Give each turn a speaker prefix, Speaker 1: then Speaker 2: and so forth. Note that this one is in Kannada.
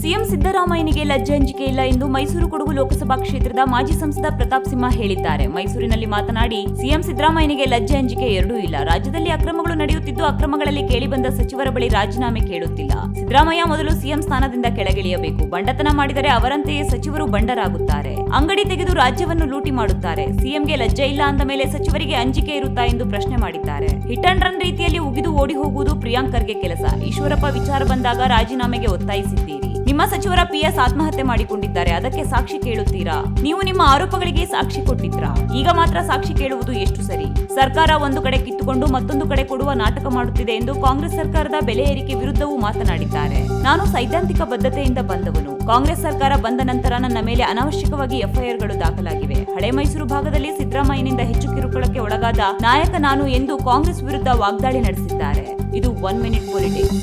Speaker 1: ಸಿಎಂ ಸಿದ್ದರಾಮಯ್ಯನಿಗೆ ಲಜ್ಜೆ ಅಂಜಿಕೆ ಇಲ್ಲ ಎಂದು ಮೈಸೂರು ಕೊಡಗು ಲೋಕಸಭಾ ಕ್ಷೇತ್ರದ ಮಾಜಿ ಸಂಸದ ಪ್ರತಾಪ್ ಸಿಂಹ ಹೇಳಿದ್ದಾರೆ. ಮೈಸೂರಿನಲ್ಲಿ ಮಾತನಾಡಿ, ಸಿಎಂ ಸಿದ್ದರಾಮಯ್ಯನಿಗೆ ಲಜ್ಜೆ ಅಂಜಿಕೆ ಎರಡೂ ಇಲ್ಲ. ರಾಜ್ಯದಲ್ಲಿ ಅಕ್ರಮಗಳು ನಡೆಯುತ್ತಿದ್ದು ಅಕ್ರಮಗಳಲ್ಲಿ ಕೇಳಿಬಂದ ಸಚಿವರ ಬಳಿ ರಾಜೀನಾಮೆ ಕೇಳುತ್ತಿಲ್ಲ. ಸಿದ್ದರಾಮಯ್ಯ ಮೊದಲು ಸಿಎಂ ಸ್ಥಾನದಿಂದ ಕೆಳಗಿಳಿಯಬೇಕು. ಬಂಡತನ ಮಾಡಿದರೆ ಅವರಂತೆಯೇ ಸಚಿವರು ಬಂಡರಾಗುತ್ತಾರೆ. ಅಂಗಡಿ ತೆಗೆದು ರಾಜ್ಯವನ್ನು ಲೂಟಿ ಮಾಡುತ್ತಾರೆ. ಸಿಎಂಗೆ ಲಜ್ಜೆ ಇಲ್ಲ ಅಂದ ಮೇಲೆ ಸಚಿವರಿಗೆ ಅಂಜಿಕೆ ಇರುತ್ತಾ ಎಂದು ಪ್ರಶ್ನೆ ಮಾಡಿದ್ದಾರೆ. ಹಿಟ್ ಅಂಡ್ ರನ್ ರೀತಿಯಲ್ಲಿ ಉಗಿದು ಓಡಿ ಹೋಗುವುದು ಪ್ರಿಯಾಂಕರ್ಗೆ ಕೆಲಸ. ಈಶ್ವರಪ್ಪ ವಿಚಾರ ಬಂದಾಗ ರಾಜೀನಾಮೆಗೆ ಒತ್ತಾಯಿಸಿದ್ದೀರಿ. ನಿಮ್ಮ ಸಚಿವರ ಪಿಎಸ್ ಆತ್ಮಹತ್ಯೆ ಮಾಡಿಕೊಂಡಿದ್ದಾರೆ. ಅದಕ್ಕೆ ಸಾಕ್ಷಿ ಕೇಳುತ್ತೀರಾ? ನೀವು ನಿಮ್ಮ ಆರೋಪಗಳಿಗೆ ಸಾಕ್ಷಿ ಕೊಟ್ಟಿದ್ರಾ? ಈಗ ಮಾತ್ರ ಸಾಕ್ಷಿ ಕೇಳುವುದು ಎಷ್ಟು ಸರಿ? ಸರ್ಕಾರ ಒಂದು ಕಡೆ ಕಿತ್ತುಕೊಂಡು ಮತ್ತೊಂದು ಕಡೆ ಕೊಡುವ ನಾಟಕ ಮಾಡುತ್ತಿದೆ ಎಂದು ಕಾಂಗ್ರೆಸ್ ಸರ್ಕಾರದ ಬೆಲೆ ಏರಿಕೆ ವಿರುದ್ಧವೂ ಮಾತನಾಡಿದ್ದಾರೆ. ನಾನು ಸೈದ್ಧಾಂತಿಕ ಬದ್ಧತೆಯಿಂದ ಬಂದವನು. ಕಾಂಗ್ರೆಸ್ ಸರ್ಕಾರ ಬಂದ ನಂತರ ನನ್ನ ಮೇಲೆ ಅನಾವಶ್ಯಕವಾಗಿ ಎಫ್ಐಆರ್ಗಳು ದಾಖಲಾಗಿವೆ. ಹಳೆ ಮೈಸೂರು ಭಾಗದಲ್ಲಿ ಸಿದ್ದರಾಮಯ್ಯನಿಂದ ಹೆಚ್ಚು ಕಿರುಕುಳಕ್ಕೆ ಒಳಗಾದ ನಾಯಕ ನಾನು ಎಂದು ಕಾಂಗ್ರೆಸ್ ವಿರುದ್ಧ ವಾಗ್ದಾಳಿ ನಡೆಸಿದ್ದಾರೆ. ಇದು ಒನ್ ಮಿನಿಟ್ ಪೊಲಿಟಿಕ್ಸ್.